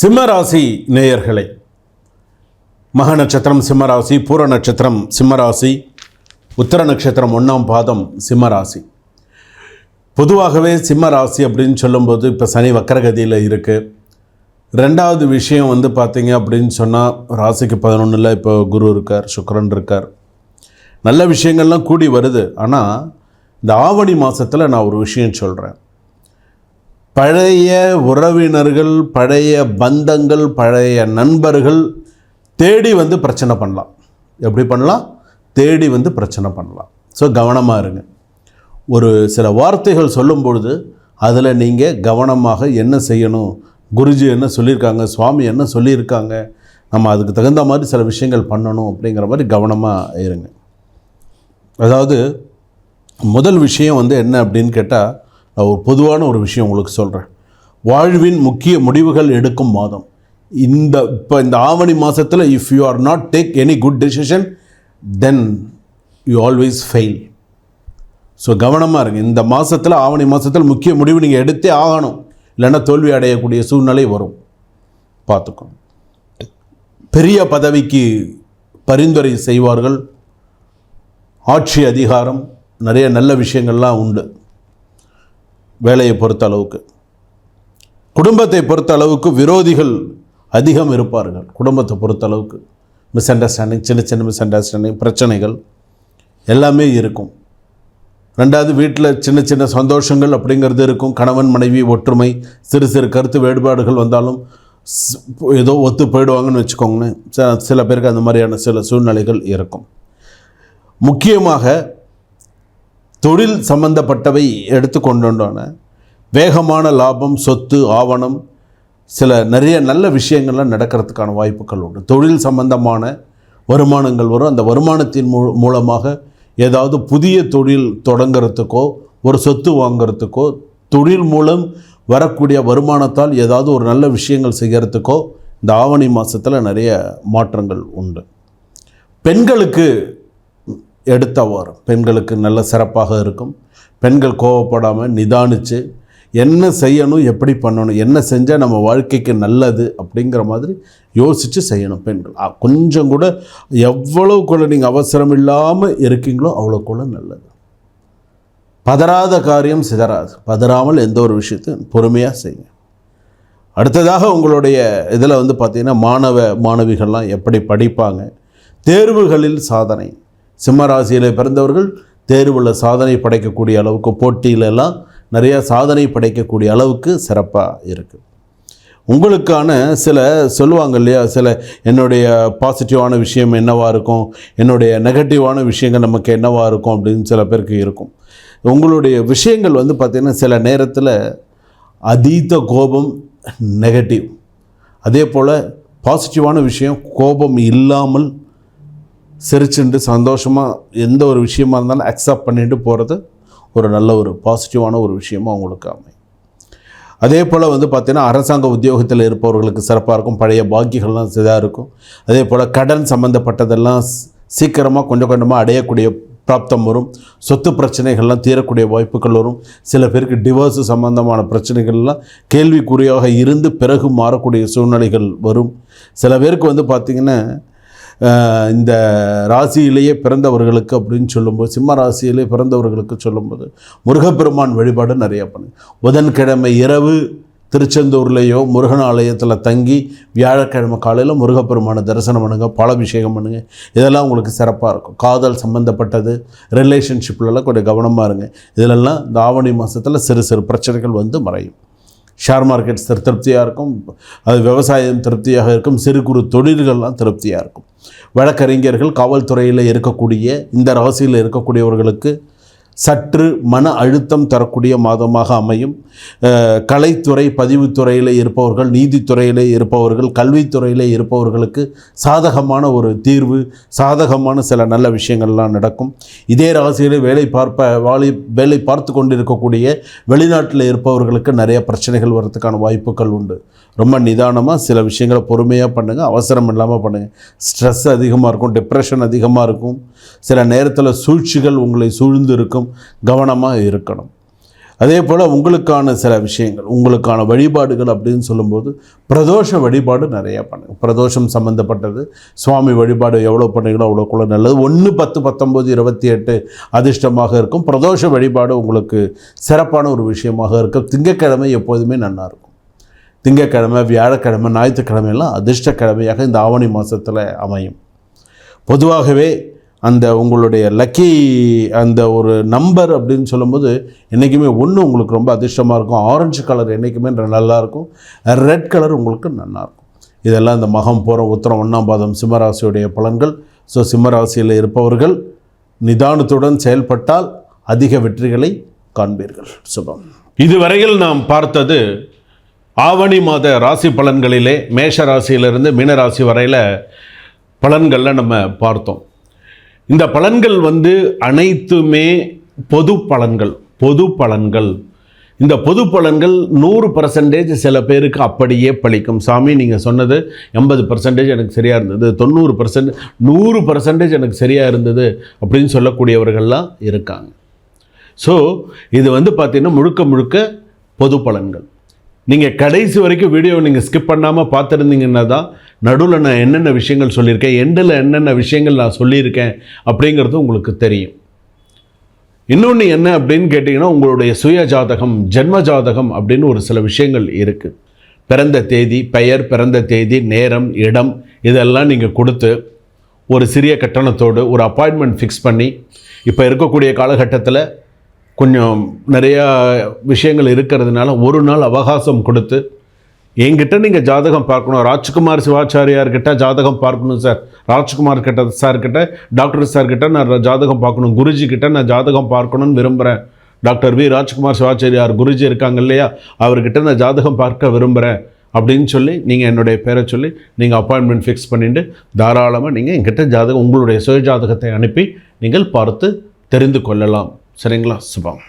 சிம்மராசி நேயர்களே மக நட்சத்திரம் சிம்மராசி பூர நட்சத்திரம் சிம்மராசி உத்தர நட்சத்திரம் ஒன்றாம் பாதம் சிம்மராசி. பொதுவாகவே சிம்மராசி அப்படின்னு சொல்லும்போது இப்போ சனி வக்கரகதியில் இருக்குது ரெண்டாவது விஷயம் வந்து பார்த்தீங்க அப்படின்னு சொன்னால் ராசிக்கு பதினொன்றில் இப்போ குரு இருக்கார் சுக்கரன் இருக்கார். நல்ல விஷயங்கள்லாம் கூடி வருது. ஆனால் இந்த ஆவணி மாதத்தில் நான் ஒரு விஷயம் சொல்கிறேன் பழைய உறவினர்கள் பழைய பந்தங்கள் பழைய நண்பர்கள் தேடி வந்து பிரச்சனை பண்ணலாம். எப்படி பண்ணலாம்? தேடி வந்து பிரச்சனை பண்ணலாம். ஸோ கவனமாக இருங்க. ஒரு சில வார்த்தைகள் சொல்லும் பொழுது அதில் நீங்கள் கவனமாக என்ன செய்யணும்? குருஜி என்ன சொல்லியிருக்காங்க? சுவாமி என்ன சொல்லியிருக்காங்க? நம்ம அதுக்கு தகுந்த மாதிரி சில விஷயங்கள் பண்ணணும் அப்படிங்கிற மாதிரி கவனமாக இருங்க. அதாவது முதல் விஷயம் வந்து என்ன அப்படின்னு கேட்டால் நான் ஒரு பொதுவான ஒரு விஷயம் உங்களுக்கு சொல்கிறேன் வாழ்வின் முக்கிய முடிவுகள் எடுக்கும் மாதம். இந்த இப்போ இந்த ஆவணி மாதத்தில் if you are not take any good decision then you always fail so கவனமாக இருங்க. இந்த மாதத்தில் ஆவணி மாதத்தில் முக்கிய முடிவு நீங்கள் எடுத்தே ஆகணும். இல்லைன்னா தோல்வி அடையக்கூடிய சூழ்நிலை வரும். பார்த்துக்கணும் பெரிய பதவிக்கு பரிந்துரை செய்வார்கள். ஆட்சி அதிகாரம் நிறைய நல்ல விஷயங்கள்லாம் உண்டு. வேலையை பொறுத்த அளவுக்கு. குடும்பத்தை பொறுத்த அளவுக்கு விரோதிகள் அதிகம் இருப்பார்கள். குடும்பத்தை பொறுத்த அளவுக்கு மிஸ் அண்டர்ஸ்டாண்டிங் சின்ன சின்ன மிஸ் அண்டர்ஸ்டாண்டிங் பிரச்சனைகள் எல்லாமே இருக்கும். ரெண்டாவது வீட்டில் சின்ன சின்ன சந்தோஷங்கள் அப்படிங்கிறது இருக்கும். கணவன் மனைவி ஒற்றுமை சிறு சிறு கருத்து வேறுபாடுகள் வந்தாலும் ஏதோ ஒத்து போயிடுவாங்கன்னு வச்சுக்கோங்களேன். ச- சில பேருக்கு அந்த மாதிரியான சில சூழ்நிலைகள் இருக்கும். முக்கியமாக தொழில் சம்பந்தப்பட்டவை எடுத்துக்கொண்டோன்னா வேகமான லாபம் சொத்து ஆவணம் சில நிறைய நல்ல விஷயங்கள்லாம் நடக்கிறதுக்கான வாய்ப்புகள் உண்டு. தொழில் சம்பந்தமான வருமானங்கள் வரும். அந்த வருமானத்தின் மூ மூலமாக ஏதாவது புதிய தொழில் தொடங்கிறதுக்கோ ஒரு சொத்து வாங்கிறதுக்கோ தொழில் மூலம் வரக்கூடிய வருமானத்தால் ஏதாவது ஒரு நல்ல விஷயங்கள் செய்கிறதுக்கோ இந்த ஆவணி மாதத்தில் நிறைய மாற்றங்கள் உண்டு. பெண்களுக்கு எடுத்தவர் பெண்களுக்கு நல்ல சிறப்பாக இருக்கும். பெண்கள் கோவப்படாமல் நிதானித்து என்ன செய்யணும் எப்படி பண்ணணும் என்ன செஞ்சால் நம்ம வாழ்க்கைக்கு நல்லது அப்படிங்கிற மாதிரி யோசித்து செய்யணும் பெண்கள். கொஞ்சம் கூட எவ்வளவுக்குள்ள நீங்கள் அவசரம் இல்லாமல் இருக்கீங்களோ அவ்வளோக்குள்ள நல்லது. பதறாத காரியம் சிதறாது. பதறாமல் எந்த ஒரு விஷயத்தையும் பொறுமையாக செய்யுங்க. அடுத்ததாக உங்களுடைய இதில் வந்து பார்த்திங்கன்னா மாணவ மாணவிகள்லாம் எப்படி படிப்பாங்க? தேர்வுகளில் சாதனை. சிம்மராசியில் பிறந்தவர்கள் தேர்வில் சாதனை படைக்கக்கூடிய அளவுக்கு போட்டியிலெல்லாம் நிறைய சாதனை படைக்கக்கூடிய அளவுக்கு சிறப்பாக இருக்குது உங்களுக்கான சில சொல்லுவாங்க இல்லையா சில என்னுடைய பாசிட்டிவான விஷயம் என்னவாக இருக்கும் என்னுடைய நெகட்டிவான விஷயங்கள் நமக்கு என்னவாக இருக்கும் அப்படின்னு சில பேருக்கு இருக்கும். உங்களுடைய விஷயங்கள் வந்து பார்த்திங்கன்னா சில நேரத்தில் அதீத கோபம் நெகட்டிவ் அதே போல் பாசிட்டிவான விஷயம் கோபம் இல்லாமல் சிரிச்சுண்டு சந்தோஷமாக எந்த ஒரு விஷயமா இருந்தாலும் அக்செப்ட் பண்ணிட்டு போகிறது ஒரு நல்ல ஒரு பாசிட்டிவான ஒரு விஷயமாக அவங்களுக்கு அமையும். அதே போல் வந்து பார்த்திங்கன்னா அரசாங்க உத்தியோகத்தில் இருப்பவர்களுக்கு சிறப்பாக இருக்கும். பழைய பாக்கியங்கள்லாம் இதாக இருக்கும். அதே போல் கடன் சம்மந்தப்பட்டதெல்லாம் சீக்கிரமாக கொஞ்சம் கொஞ்சமாக அடையக்கூடிய பிராப்தம் வரும். சொத்து பிரச்சனைகள்லாம் தீரக்கூடிய வாய்ப்புகள் வரும். சில பேருக்கு டிவோர்ஸ் சம்பந்தமான பிரச்சனைகள்லாம் கேள்விக்குறியாக இருந்து பிறகு மாறக்கூடிய சூழ்நிலைகள் வரும். சில பேருக்கு வந்து பார்த்திங்கன்னா இந்த ராசியிலேயே பிறந்தவர்களுக்கு அப்படின்னு சொல்லும்போது சிம்ம ராசியிலே பிறந்தவர்களுக்கு சொல்லும்போது முருகப்பெருமான் வழிபாடு நிறைய பண்ணுங்க. புதன்கிழமை இரவு திருச்செந்தூர்லேயோ முருகன் ஆலயத்தில் தங்கி வியாழக்கிழமை காலையில் முருகப்பெருமானை தரிசனம் பண்ணுங்க பாலாபிஷேகம் பண்ணுங்க. இதெல்லாம் உங்களுக்கு சிறப்பாக இருக்கும். காதல் சம்மந்தப்பட்டது ரிலேஷன்ஷிப்லலாம் கொஞ்சம் கவனமாக இருங்க. இதிலெல்லாம் இந்த ஆவணி மாதத்தில் சிறு சிறு பிரச்சனைகள் வந்து மறையும். ஷேர் மார்க்கெட்ஸ் திருப்தியாக இருக்கும். அது விவசாயம் திருப்தியாக இருக்கும். சிறு குறு தொழில்கள்லாம் திருப்தியாக இருக்கும். வழக்கறிஞர்கள் காவல்துறையில் இருக்கக்கூடிய இந்த ராசியில் இருக்கக்கூடியவர்களுக்கு சற்று மன அழுத்தம் தரக்கூடிய மாதமாக அமையும். கலைத்துறை பதிவுத்துறையில் இருப்பவர்கள் நீதித்துறையில் இருப்பவர்கள் கல்வித்துறையில் இருப்பவர்களுக்கு சாதகமான ஒரு தீர்வு சாதகமான சில நல்ல விஷயங்கள்லாம் நடக்கும். இதே ராசியில் வேலை பார்ப்ப வாலி வேலை பார்த்து கொண்டு இருக்கக்கூடிய வெளிநாட்டில் இருப்பவர்களுக்கு நிறைய பிரச்சனைகள் வர்றதுக்கான வாய்ப்புகள் உண்டு. ரொம்ப நிதானமாக சில விஷயங்களை பொறுமையாக பண்ணுங்கள் அவசரம் இல்லாமல் பண்ணுங்கள் ஸ்ட்ரெஸ் அதிகமாக இருக்கும் டிப்ரெஷன் அதிகமாக இருக்கும். சில நேரத்தில் சூழ்ச்சிகள் உங்களை சூழ்ந்து இருக்கும் கவனமாக இருக்கணும். அதே போல் உங்களுக்கான சில விஷயங்கள் உங்களுக்கான வழிபாடுகள் அப்படின்னு சொல்லும்போது பிரதோஷ வழிபாடு நிறையா பண்ணுங்கள் பிரதோஷம் சம்மந்தப்பட்டது சுவாமி வழிபாடு எவ்வளோ பண்ணீங்களோ அவ்வளோக்குள்ள நல்லது. ஒன்று பத்து பத்தொம்போது இருபத்தி எட்டு அதிர்ஷ்டமாக இருக்கும். பிரதோஷ வழிபாடு உங்களுக்கு சிறப்பான ஒரு விஷயமாக இருக்கும். திங்கட்கிழமை எப்போதுமே நல்லா இருக்கும். திங்கக்கிழமை வியாழக்கிழமை ஞாயிற்றுக்கிழமையெல்லாம் அதிர்ஷ்டக்கிழமையாக இந்த ஆவணி மாதத்தில் அமையும். பொதுவாகவே அந்த உங்களுடைய லக்கி அந்த ஒரு நம்பர் அப்படின்னு சொல்லும்போது என்றைக்குமே ஒன்று உங்களுக்கு ரொம்ப அதிர்ஷ்டமாக இருக்கும். ஆரஞ்சு கலர் என்றைக்குமே நல்லாயிருக்கும் ரெட் கலர் உங்களுக்கு நல்லாயிருக்கும் இதெல்லாம் இந்த மகம் போகிற உத்தரம் ஒன்றாம் பாதம் சிம்மராசியுடைய பலன்கள். ஸோ சிம்மராசியில் இருப்பவர்கள் நிதானத்துடன் செயல்பட்டால் அதிக வெற்றிகளை காண்பீர்கள். சுபம். இதுவரையில் நாம் பார்த்தது ஆவணி மாத ராசி பலன்களிலே மேஷ ராசியிலிருந்து மீனராசி வரையில் பலன்களில் நம்ம பார்த்தோம். இந்த பலன்கள் வந்து அனைத்துமே பொது பலன்கள் பொது பலன்கள். இந்த பொது பலன்கள் நூறு பர்சன்டேஜ் சில பேருக்கு அப்படியே பழிக்கும். சாமி நீங்கள் சொன்னது எண்பது பர்சன்டேஜ் எனக்கு சரியாக இருந்தது தொண்ணூறு பர்சன்ட் நூறு பர்சன்டேஜ் எனக்கு சரியாக இருந்தது அப்படின்னு சொல்லக்கூடியவர்கள்லாம் இருக்காங்க. ஸோ இது வந்து பார்த்திங்கன்னா முழுக்க முழுக்க பொது பலன்கள். நீங்கள் கடைசி வரைக்கும் வீடியோ நீங்கள் ஸ்கிப் பண்ணாமல் பார்த்துருந்தீங்கன்னா தான் நடுவில் நான் என்னென்ன விஷயங்கள் சொல்லியிருக்கேன் எண்டில் என்னென்ன விஷயங்கள் நான் சொல்லியிருக்கேன் அப்படிங்கிறது உங்களுக்கு தெரியும். இன்னொன்று என்ன அப்படின்னு கேட்டிங்கன்னா உங்களுடைய சுய ஜாதகம் ஜென்ம ஜாதகம் அப்படின்னு ஒரு சில விஷயங்கள் இருக்குது பிறந்த தேதி பெயர் பிறந்த தேதி நேரம் இடம் இதெல்லாம் நீங்கள் கொடுத்து ஒரு சிறிய கட்டணத்தோடு ஒரு அப்பாயின்மெண்ட் ஃபிக்ஸ் பண்ணி இப்போ இருக்கக்கூடிய காலகட்டத்தில் கொஞ்சம் நிறையா விஷயங்கள் இருக்கிறதுனால ஒரு நாள் அவகாசம் கொடுத்து என்கிட்ட நீங்கள் ஜாதகம் பார்க்கணும். ராஜ்குமார் சிவாச்சாரியார்கிட்ட ஜாதகம் பார்க்கணும் சார். ராஜ்குமார் கிட்ட சார்கிட்ட டாக்டர் சார்கிட்ட நான் ஜாதகம் பார்க்கணும். குருஜி கிட்ட நான் ஜாதகம் பார்க்கணும்னு விரும்புகிறேன் டாக்டர் வி ராஜ்குமார் சிவாச்சாரியார் குருஜி இருக்காங்க இல்லையா? அவர்கிட்ட நான் ஜாதகம் பார்க்க விரும்புகிறேன் அப்படின்னு சொல்லி நீங்கள் என்னுடைய பேரை சொல்லி நீங்கள் அப்பாயின்மெண்ட் ஃபிக்ஸ் பண்ணிட்டு தாராளமாக நீங்கள் என்கிட்ட ஜாதகம் உங்களுடைய சுய ஜாதகத்தை அனுப்பி நீங்கள் பார்த்து தெரிந்து கொள்ளலாம். சரிங்களா? சுபம்